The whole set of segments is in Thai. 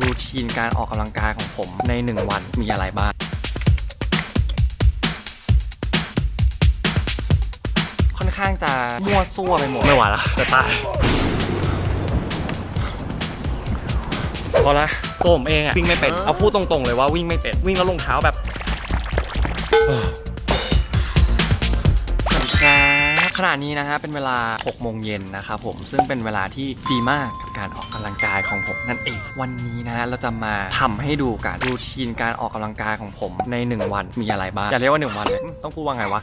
รูทีนการออกกำลังกายของผมใน 1 วันมีอะไรบ้าง ค่อนข้างจะมั่วซั่วไปหมด ไม่ไหวละจะตายพอละตัวผมเองอะวิ่งไม่เป็น เอาพูดตรงๆเลยว่าวิ่งไม่เป็น วิ่งแล้วรองเท้าแบบเออสวัสดีครับขณะนี้นะฮะเป็นเวลา 6 โมงเย็นนะครับผมซึ่งเป็นเวลาที่ดีมากการออกกำลังกายของผมนั่นเอง วันนี้นะเราจะมาทำให้ดูการรูทีนการออกกำลังกายของผมใน 1 วันมีอะไรบ้างอย่าเรียกว่า 1 วันเลยต้องพูดว่าไงวะ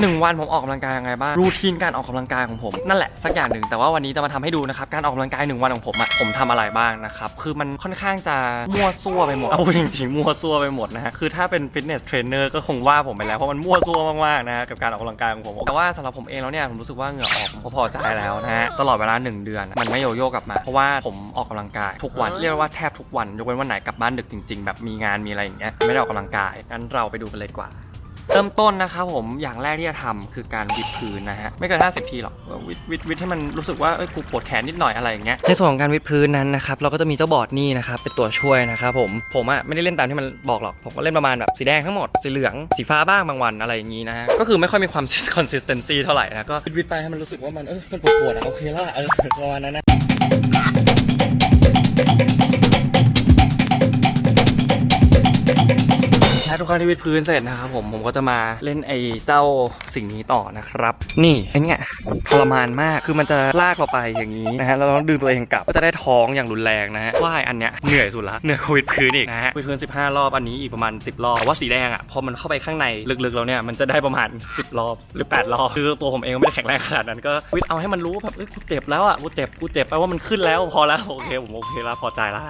หนึ่งวันผมออกกำลังกายยังไงบ้างรูทีนการออกกำลังกายของผมนั่นแหละสักอย่างหนึ่งแต่ว่าวันนี้จะมาทำให้ดูนะครับการออกกำลังกายหนึ่งวันของผมอะผมทำอะไรบ้างนะครับคือมันค่อนข้างจะมั่วซั่วไปหมดเอาจริงๆมั่วซั่วไปหมดนะฮะคือถ้าเป็นฟิตเนสเทรนเนอร์ก็คงว่าผมไปแล้วเพราะมันมั่วซั่วมากๆนะฮะกับการออกกำลังกายของผมแต่ว่าสำหรับผมเองแล้วเนี่ยผมรู้สึกว่าเหงื่อออกผมพอใจแล้วนะฮะตลอดเวลาหนึ่งเดือน มันไม่โยโย่กลับมาเพราะว่าผมออกกำลังกาย ทุกวันเรียกว่าแทบทุกวันยกเว้นวันไหนกลับบ้านดึกจริง ๆ แบบมีงานมีอะไรอย่างเงี้ยไม่ได้ออกกำลังกายงั้นเราไปดูกันเลยดีกว่าเริ่มต้นนะครับผมอย่างแรกที่จะทำคือการวิดพื้นนะฮะไม่เกิน 50 ทีหรอกวิดวิดวิดให้มันรู้สึกว่าเอ้ยกูปวดแขนนิดหน่อยอะไรอย่างเงี้ยในส่วนของการวิดพื้นนั้นนะครับเราก็จะมีเจ้าบอร์ดนี่นะครับเป็นตัวช่วยนะครับผมผมอะไม่ได้เล่นตามที่มันบอกหรอก ผมก็เล่นประมาณแบบสีแดงทั้งหมด สีเหลืองสีฟ้าบ้างบางวันอะไรอย่างงี้นะฮะก็คือไม่ค่อยมีความ consistency เท่าไหร่นะก็วิดวิดไปให้มันรู้สึกว่ามันเออมันปวดปวดๆอะโอเคแล้วล่ะเออประมาณนั้นนะ Música ถ้าทุกครั้งที่วิดพื้นเสร็จนะครับผมผมก็จะมาเล่นไอ้เจ้าสิ่งนี้ต่อนะครับ นี่ไอ้เนี่ยทรมานมากคือมันจะลากเราไปอย่างนี้นะฮะแล้วเราต้องดึงตัวเองกลับก็จะได้ท้องอย่างรุนแรงนะฮะว่ายอันเนี้ยเหนื่อยสุดละเหนื่อยวิดพื้นอีกนะฮะวิดพื้น 15 รอบอันนี้อีกประมาณ 10 รอบว่าสีแดงอะพอมันเข้าไปข้างในลึกๆแล้วเนี่ยมันจะได้ประมาณ 10 รอบหรือ 8 รอบคือตัวผมเองไม่ได้แข็งแรงขนาดนั้นก็วิดเอาให้มันรู้ว่าแบบเอ้ยกูเจ็บแล้วอะกูเจ็บกูเจ็บแปลว่ามันขึ้นแล้วพอแล้วโอเคผมโอเคแล้วพอใจแล้ว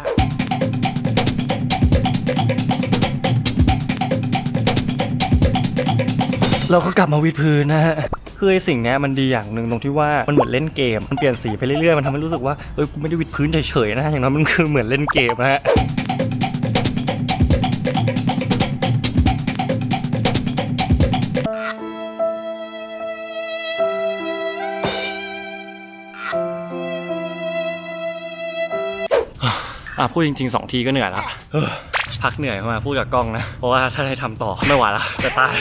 เราก็กลับมาวิดพื้นนะฮะคือไอ้สิ่งเนี้ยมันดีอย่างหนึ่งตรงที่ว่ามันเหมือนเล่นเกม มันเปลี่ยนสีไปเรื่อยๆ มันทำให้รู้สึกว่าเออกูไม่ได้วิดพื้นเฉยๆนะ อย่างน้อยมันคือเหมือนเล่นเกมนะฮะอะพูดจริงๆสองทีก็เหนื่อยแล้วเออพักเหนื่อยมาพูดกับกล้องนะ เพราะว่าถ้าได้ทำต่อไม่ไหวแล้วจะตาย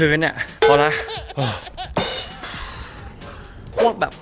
คืนเนี่ยพอละ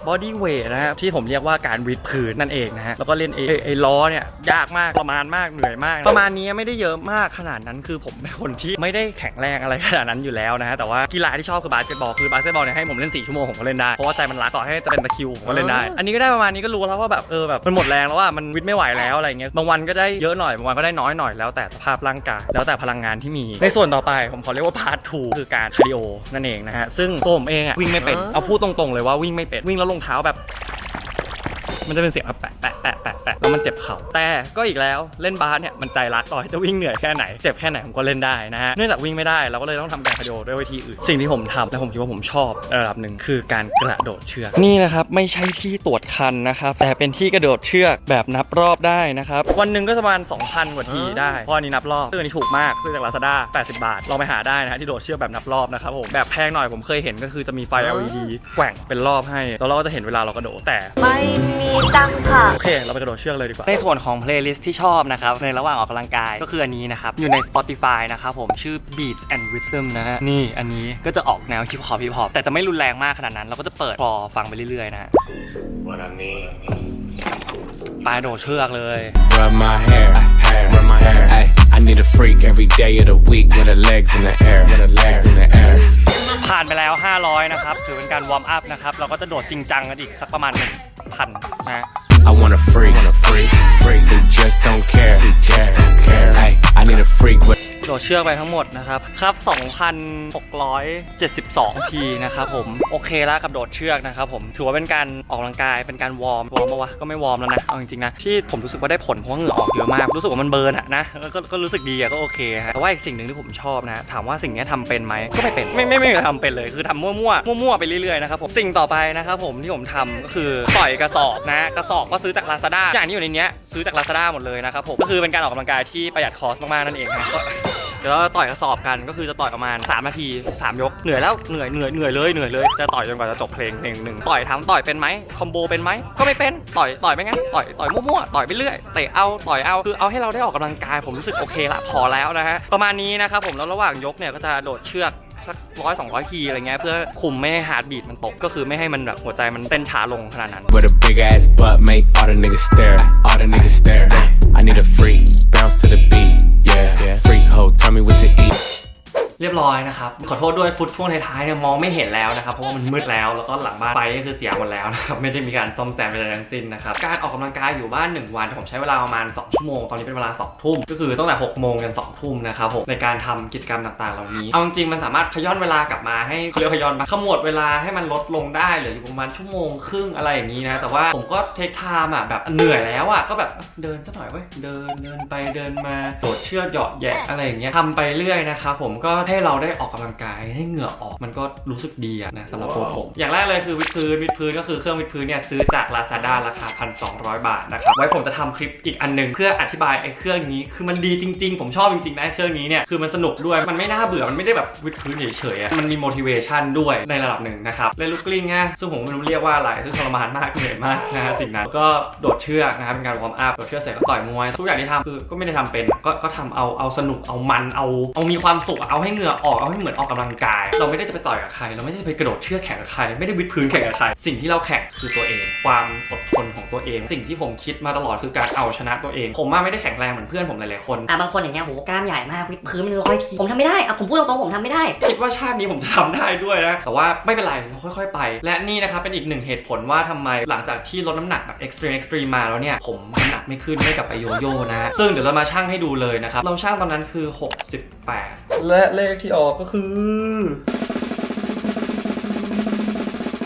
บบบอดี้เวทนะครับที่ผมเรียกว่าการวิดพื้นนั่นเองนะฮะแล้วก็เล่นไอ้ไอ้ไอ้ล้อเนี่ยยากมากประมาณมากเหนื่อยมาก ประมาณนี้ไม่ได้เยอะมากขนาดนั้นคือผมเป็นคนที่ไม่ได้แข็งแรงอะไรขนาดนั้นอยู่แล้วนะฮะแต่ว่ากีฬาที่ชอบคือบาสเกตบอลคือบาสเกตบอลเนี่ยให้ผมเล่น4ชั่วโมงผมก็เล่นได้เพราะว่าใจมันรักต่อให้จะเป็นตะคริวผมก็เล่นได้ อันนี้ก็ได้ประมาณนี้ก็รู้แล้วว่าแบบเออแบบมันหมดแรงแล้วว่ามันวิดไม่ไหวแล้วอะไรเงี้ยบางวันก็ได้เยอะหน่อยบางวันก็ได้น้อยหน่อยแล้วแต่สภาพร่างกายแล้วแต่พลังงานที่มี ในส่วนต่อไปผมขอเรียกว่าพาร์ท2คือการคาร์ดิโอนั่นเองนะฮะซึ่งตัวผมเองอะวิ่งไม่เป็นเอาพูดตรงๆเลยว่าวิ่งไม่เป็นวิ่งแล้วรองเท้าแบบ มันจะเป็นเสียงแบบแปะแปะแปะแปะแปะแล้วมันเจ็บเข่าแต่ก็อีกแล้วเล่นบาสเนี่ยมันใจรักต่อให้จะวิ่งเหนื่อยแค่ไหนเจ็บแค่ไหนผมก็เล่นได้นะฮะเนื่องจากวิ่งไม่ได้เราก็เลยต้องทำการคาร์ดิโอด้วยวิธีอื่นสิ่งที่ผมทำและผมคิดว่าผมชอบระดับหนึ่งคือการกระโดดเชือกนี่นะครับไม่ใช่ที่ตรวจคันนะครับแต่เป็นที่กระโดดเชือกแบบนับรอบได้นะครับวันหนึ่งก็ประมาณ2,000กว่าทีได้เพราะอันนี้นับรอบซึ่งอันนี้ถูกมากซื้อจาก Lazada 80 บาทลองไปหาได้นะฮะที่โดดเชือกแบบนับรอบนะครับผมแบบแพงหน่อยผมเคยเห็นก็คือจะมีไฟ LED แกว่งเป็นรอบให้แล้วเราก็จะเห็นเวลาเรากระโดดแต่ไม่มีตังค่ะ โอเค เราไปกระโดดเชือกเลยดีกว่า ในส่วนของเพลย์ลิสต์ที่ชอบนะครับ ในระหว่างออกกำลังกายก็คืออันนี้นะครับ อยู่ใน Spotify นะครับผมชื่อ Beats and Rhythm นะฮะ นี่อันนี้ก็จะออกแนวฮิปฮอปฮิปฮอปแต่จะไม่รุนแรงมากขนาดนั้น เราก็จะเปิดพอฟังไปเรื่อยๆนะฮะ What I mean. ไปโดดเชือกเลย Rub my hair, hair, rub my hair. Ay, I need a freak every day of the week with her legs in the air, with her legs in the air. ผ่านไปแล้ว 500 นะครับ ถือเป็นการวอร์มอัพนะครับ เราก็จะโดดจริงจังกันอีกสักประมาณ1,000นะฮะ I wanna freak, want a freak, freak who just don't care, who just don't care. Ay, I need a freak with โดดเชือกไปทั้งหมดนะครับครับ 2,672 ทีนะครับผม โอเคแล้วกับโดดเชือกนะครับผม ถือว่าเป็นการออกกำลังกาย เป็นการวอร์ม วอร์มปะวะ ก็ไม่วอร์มแล้วนะ เอาจริงๆนะ ที่ผมรู้สึกว่าได้ผลเพราะว่าเหงื่อออกเยอะมาก รู้สึกว่ามันเบิร์นอะนะแล้วก็ก็รู้สึกดีอะก็โอเคฮะ แต่ว่าอีกสิ่งหนึ่งที่ผมชอบนะ ถามว่าสิ่งนี้ทำเป็นไหม ก็ไม่เป็น ไม่ไม่ไม่เคยทำเป็นเลย คือทำมั่วๆ มั่วๆ ไปเรื่อยๆ นะครับผม สิ่งต่อไปนะครับผมที่ผมทำก็คือต่อยกระสอบนะ กระสอบก็ซื้อจาก Lazada อย่างที่อยู่ในเนี้ยซื้อจาก Lazada หมดเลยนะครับผม ก็คือเป็นการออกกำลังกายที่ประหยัดคอสมากๆนั่นเองนะก็เดี๋ยวเราต่อยกระสอบกันก็คือจะต่อยประมาณ 3 นาที 3 ยก เหนื่อยแล้วเหนื่อยเหนื่อยเหนื่อยเลยเหนื่อยเลยจะต่อยจนกว่าจะจบเพลงเพลงหนึ่งต่อยทำต่อยเป็นไหมคอมโบเป็นไหมก็ไม่เป็นต่อยต่อยไปงั้นต่อยต่อยมั่วๆต่อยไปเรื่อยเตะเอาต่อยเอาคือเอาให้เราได้ออกกำลังกายผมรู้สึกโอเคละพอแล้วนะฮะประมาณนี้นะครับผมแล้วระหว่างยกเนี่ยก็จะโดดเชือกสักร้อยสองร้อยทีอะไรเงี้ยเพื่อคุมไม่ให้ฮาร์ดบีทมันตกก็คือไม่ให้มันแบบหัวใจมันเต้นช้าลงขนาดนั้น With a big ass butt, make all the niggas stare. All the niggas stare. I need a free bounce to the beat. Yeah, freak hoe, tell me what to eat. เรียบร้อยนะครับ ขอโทษด้วยฟุตช่วงท้ายๆเนี่ยมองไม่เห็นแล้วนะครับ เพราะว่ามันมืดแล้ว แล้วก็หลังบ้านไฟก็คือเสียหมดแล้วนะครับ ไม่ได้มีการซ่อมแซมอะไรทั้งสิ้นนะครับ การออกกำลังกายอยู่บ้าน 1 วัน ผมใช้เวลาประมาณ 2 ชั่วโมง ตอนนี้เป็นเวลา 2 ทุ่ม ก็คือตั้งแต่ 6 โมงกัน2ทุ่มนะครับผมในการทำกิจกรรมต่างๆ เหล่านี้ เอาจริงมันสามารถขย้อนเวลากลับมาให้เขาเรียกขย้อนมาขมวดเวลาให้มันลดลงได้เหลืออยู่ประมาณชั่วโมงครึ่งอะไรอย่างนี้นะ แต่ว่าผมก็เทคไทม์อะแบบเหนื่อยแล้วอะก็แบบเดินสักหน่อยเว้ยเดินเดินไปเดินมาโดดเชือกเหยาะแยะอะไรอย่างเงี้ยทำไปเรื่อยนะครับผมก็ให้เราได้ออกกำลังกายให้เหงื่อออกมันก็รู้สึกดีนะสำหรับตัวผม อย่างแรกเลยคือวิดพื้นวิดพื้นก็คือเครื่องวิดพื้นเนี่ยซื้อจาก Lazada ราคา 1,200 บาทนะครับไว้ผมจะทำคลิปอีกอันหนึ่งเพื่ออธิบายไอ้เครื่องนี้คือมันดีจริง ๆ ผมชอบจริงๆนะไอ้เครื่องนี้เนี่ยคือมันสนุกด้วยมันไม่น่าเบื่อมันไม่ได้แบบวิดพื้นเฉยๆมันมี motivation ด้วยในระดับหนึ่งนะครับเล่นลูกกลิ้งนะซึ่งผมไม่รู้เรียกว่าอะไรซึ่งทรมานมากเหนื่อยมากนะฮะสิ่งนั้นก็โดดเชือกนะครับเป็นการวอร์มอัพโดดเชือกเสร็จก็ต่อยมวยทุกอย่างที่ทำคือก็ไม่ได้ทำเป็นก็ก็ทำเอาเอาสนุกเอามันเอาเอามีความสุขเอาให้เหงื่อออกเอาให้เหมือนออกกำลังกาย เราไม่ได้จะไปต่อยกับใคร เราไม่ได้ไปกระโดดเชือกแข่งกับใคร ไม่ได้วิดพื้นแข่งกับใคร สิ่งที่เราแข่งคือตัวเอง ความอดทนของตัวเอง สิ่งที่ผมคิดมาตลอดคือการเอาชนะตัวเอง ผมอะไม่ได้แข็งแรงเหมือนเพื่อนผมหลายๆคนอะบางคนอย่างเงี้ยโหกล้ามใหญ่มากวิดพื้นมันร้อยทีผมทำไม่ได้อะผมพูดตรงๆผมทำไม่ได้ คิดว่าชาตินี้ผมจะทำได้ด้วยนะแต่ว่าไม่เป็นไรเราค่อยๆ ไป และนี่นะครับเป็นอีกหนึ่งเหตุผลว่าทำไมหลังจากที่ลดน้ำหนักแบบ extreme extreme มาแล้วเนี่ยผมน้ำหนักไม่ขึ้นไม่กลับไปโยโย่นะซึ่งเดี๋ยวเรามาชั่งให้ดูเลยนะครับเราชั่งตอนนั้นคือ 68 และเลขที่ออกก็คือ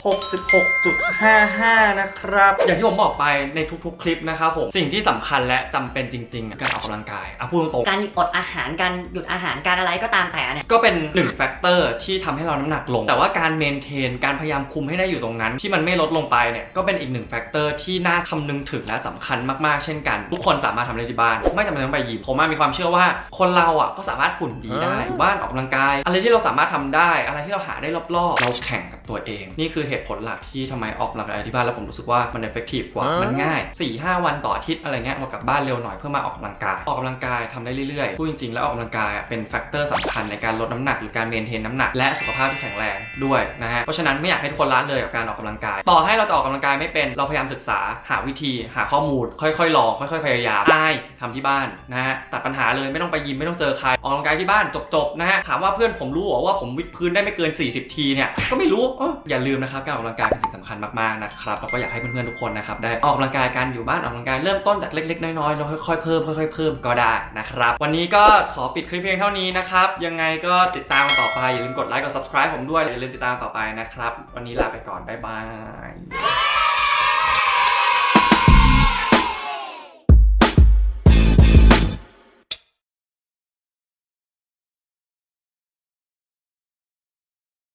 66.55 นะครับ อย่างที่ผมบอกไปในทุกๆ คลิปนะครับผม สิ่งที่สำคัญและจำเป็นจริงๆ การออกกำลังกายอะพูดตรงๆการอดอาหารการหยุดอาหารการอะไรก็ตามแต่เนี่ยก็เป็นหนึ่งแฟกเตอร์ที่ทำให้เราน้ำหนักลง แต่ว่าการเมนเทน การพยายามคุมให้ได้อยู่ตรงนั้น ที่มันไม่ลดลงไปเนี่ยก็เป็นอีกหนึ่งแฟกเตอร์ที่น่าคำนึงถึงและสำคัญมากๆ เช่นกัน ทุกคนสามารถทำได้ที่บ้าน ไม่จำเป็นต้องไปยิมผมอะมีความเชื่อว่าคนเราอะก็สามารถหุ่นดีได้อยู่บ้านออกกำลังกาย อะไรที่เราสามารถทำได้ อะไรที่เราหาได้รอบๆ เราแข่งกับตัวเอง นี่คือเหตุผลหลักที่ทำไมออกกำลังกายที่บ้านแล้วผมรู้สึกว่ามันเอฟเฟกตีฟกว่ามันง่าย4-5วันต่ออาทิตย์อะไรเงี้ยเรากลับบ้านเร็วหน่อยเพื่อมาออกกำลังกายออกกำลังกายทำได้เรื่อยๆพูดจริงๆแล้วออกกำลังกายอะเป็นแฟกเตอร์สำคัญในการลดน้ำหนักหรือการเมนเทนน้ำหนักและสุขภาพที่แข็งแรงด้วยนะฮะเพราะฉะนั้นไม่อยากให้ทุกคนละเลยกับการออกกำลังกาย ต่อให้เราจะออกกำลังกายไม่เป็นเราพยายามศึกษาหาวิธีหาข้อมูล ค่อยๆลองค่อยๆพยายามได้ทำที่บ้านนะฮะตัดปัญหาเลยไม่ต้องไปยิมไม่ต้องเจอใครออกกำลังกายที่บ้านจบๆนะฮะถามว่าเพื่อนผมรู้เหรอว่าผมวิดพื้นได้ไม่เกิน 40 ทีเนี่ยก็ไม่รู้เอ้ออย่าลืมนะครับการออกกำลังกายเป็นสิ่งสำคัญมากๆนะครับแล้วก็อยากให้เพื่อนๆทุกคนนะครับได้ออกกำลังกายการอยู่บ้านออกกำลังกายเริ่มต้นจากเล็กๆน้อยๆแล้วค่อยๆเพิ่มค่อยๆเพิ่มก็ได้นะครับ วันนี้ก็ขอปิดคลิปเพียงเท่านี้นะครับยังไงก็ติดตามต่อไปอย่าลืมกดไลค์กด subscribe ผมด้วยอย่าลืมติดตามต่อไปนะครับวันนี้ลาไปก่อนบ๊ายบาย